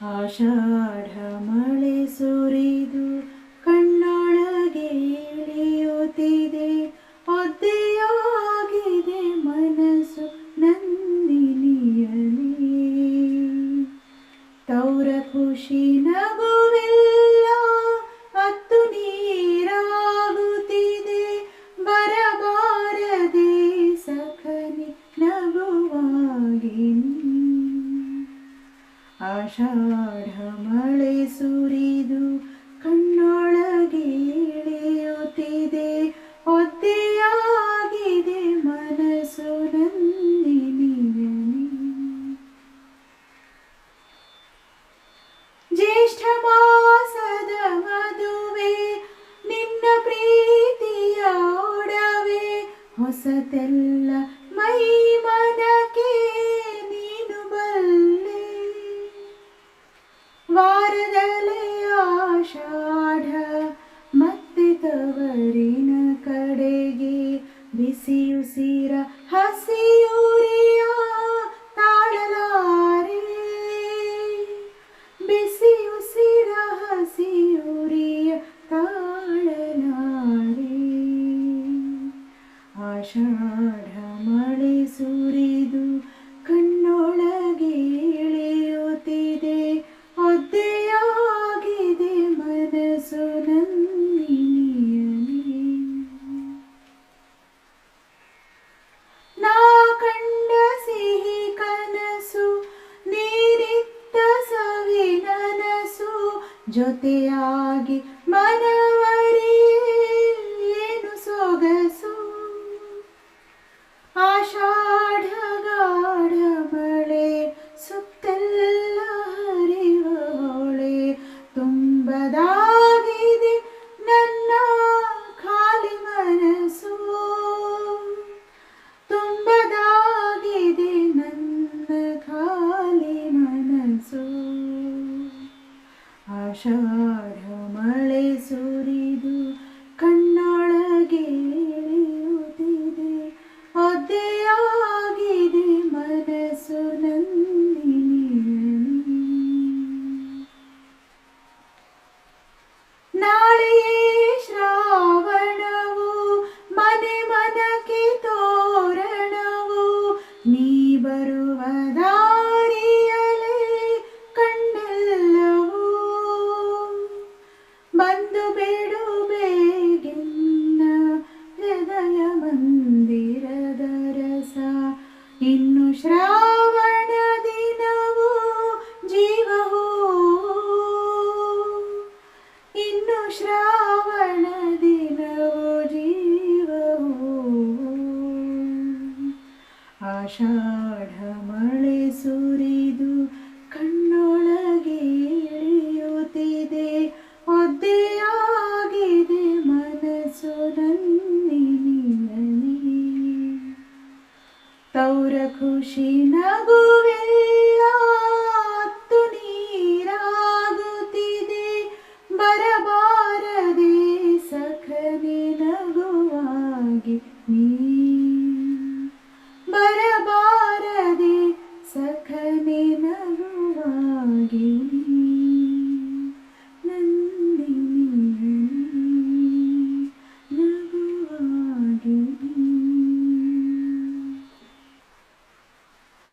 ಆಷಾಢ ಮಳೆ ಸುರಿದು ಕಣ್ಣೊಳಗೆ ಇಳಿಯುತ್ತಿದೆ. ಒದ್ದೆಯಾಗಿದೆ ಮನಸ್ಸು ನಂದಿನಿಯಲಿ ತೌರ ಖುಷಿ ನಗುವೆಲ್ಲ ಆಷಾಢ ಮಳೆ ಸುರಿದು ಕಣ್ಣೊಳಗೆ ಇಳಿಯುತ್ತಿದೆ ಒದ್ದೆಯಾಗಿದೆ ಮನಸ್ಸು ನಂದಿನಿಯಲಿ ಜ್ಯೇಷ್ಠ ಮಾಸದ ಮದುವೆ, ನಿನ್ನ ಪ್ರೀತಿಯ ಒಡವೆ, ಹೊಸತೆಲ್ಲ ಆಷಾಢ ಮಳೆ ಸುರಿದು ಕಣ್ಣೊಳಗೆ ಇಳಿಯುತ್ತಿದೆ ಒದ್ದೆಯಾಗಿದೆ ಮನಸ್ಸು ನಂದಿನಿಯಲಿ ನಾ ಕಂಡ ಸಿಹಿ ಕನಸು ನೀರಿತ್ತ ಸವಿ ನನಸು, ಜೊತೆಯಾಗಿ ಮನವರಿ ಆಷಾಢ ಆಷಾಢ ಮಳೆ ಸುರಿದು ಕಣ್ಣೊಳಗೆ ಇಳಿಯುತ್ತಿದೆ. ಒದ್ದೆಯಾಗಿದೆ ಮನಸ್ಸು ನಂದಿನಿಯಲಿ ತೌರ ಖುಷಿ ನಗುವೆಲ್ಲ